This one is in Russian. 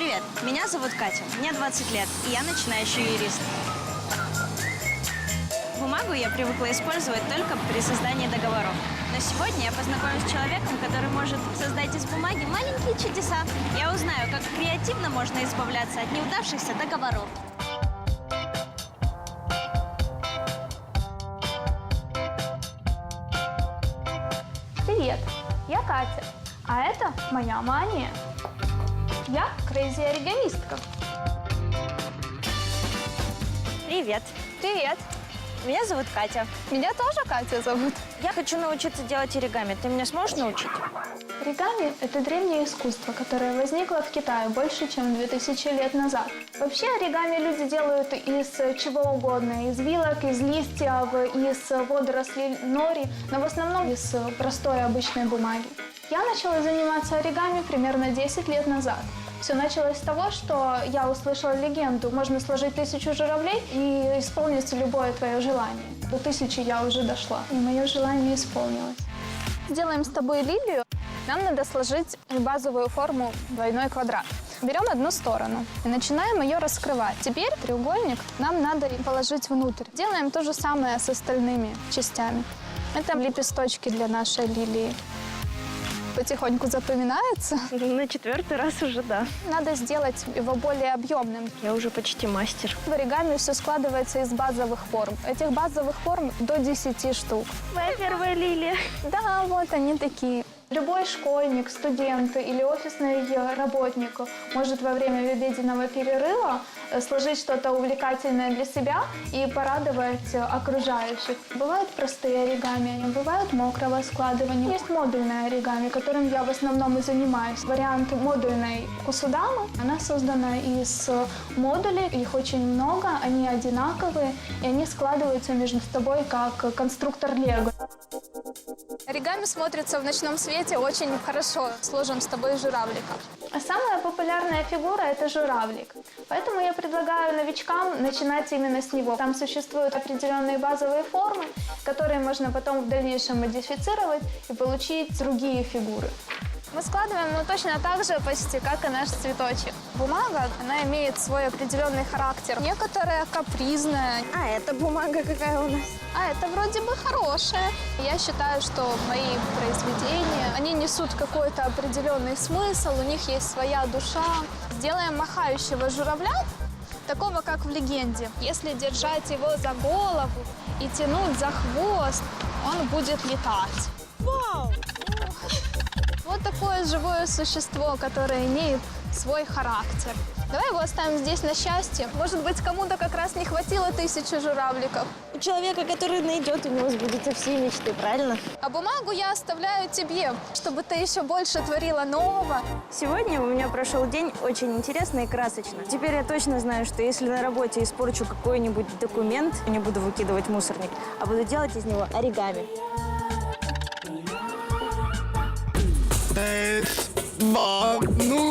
Привет, меня зовут Катя, мне 20 лет, и я начинающий юрист. Бумагу я привыкла использовать только при создании договоров. Но сегодня я познакомлюсь с человеком, который может создать из бумаги маленькие чудеса. Я узнаю, как креативно можно избавляться от неудавшихся договоров. Привет, я Катя, а это моя мания. Я крейзи оригамистка. Привет, Привет, меня зовут Катя. меня тоже Катя зовут. Я хочу научиться делать оригами. Ты меня сможешь научить? Оригами – это древнее искусство, которое возникло в Китае больше, чем 2000 лет назад. Вообще оригами люди делают из чего угодно, из вилок, из листьев, из водорослей нори, но в основном из простой обычной бумаги. Я начала заниматься оригами примерно 10 лет назад. Все началось с того, что я услышала легенду. Можно сложить тысячу журавлей и исполнится любое твое желание. До тысячи я уже дошла, и мое желание исполнилось. Сделаем с тобой лилию. Нам надо сложить базовую форму двойной квадрат. Берем одну сторону и начинаем ее раскрывать. Теперь треугольник нам надо положить внутрь. Делаем то же самое с остальными частями. Это лепесточки для нашей лилии. Потихоньку запоминается. На четвертый раз уже да. Надо сделать его более объемным. Я уже почти мастер. В оригами все складывается из базовых форм. Этих базовых форм до 10 штук. Моя первая лилия. Да, вот они такие. Любой школьник, студент или офисный работник может во время обеденного перерыва э, сложить что-то увлекательное для себя и порадовать окружающих. Бывают простые оригами, бывают мокрого складывания. Есть модульное оригами, которым я в основном и занимаюсь. Вариант модульной кусудамы. Она создана из модулей, их очень много, они одинаковые, и они складываются между собой как конструктор Лего. Оригами смотрится в ночном свете очень хорошо. Сложим с тобой журавлика. Самая популярная фигура – это журавлик. Поэтому я предлагаю новичкам начинать именно с него. Там существуют определенные базовые формы, которые можно потом в дальнейшем модифицировать и получить другие фигуры. Мы складываем ну, точно так же почти, как и наш цветочек. Бумага, она имеет свой определенный характер. Некоторая капризная, А это бумага какая у нас? а это вроде бы хорошее. Я считаю, что мои произведения, они несут какой-то определенный смысл, у них есть своя душа. Сделаем махающего журавля, такого как в легенде. Если держать его за голову и тянуть за хвост, он будет летать. Вау! Вот такое живое существо, которое имеет свой характер. Давай его оставим здесь на счастье. Может быть, кому-то как раз не хватило тысячи журавликов. У человека, который найдет, у него сбудутся все мечты, правильно? А бумагу я оставляю тебе, чтобы ты еще больше творила нового. Сегодня у меня прошел день очень интересно и красочно. Теперь я точно знаю, что если на работе испорчу какой-нибудь документ, не буду выкидывать мусорник, а буду делать из него оригами. Мам, ну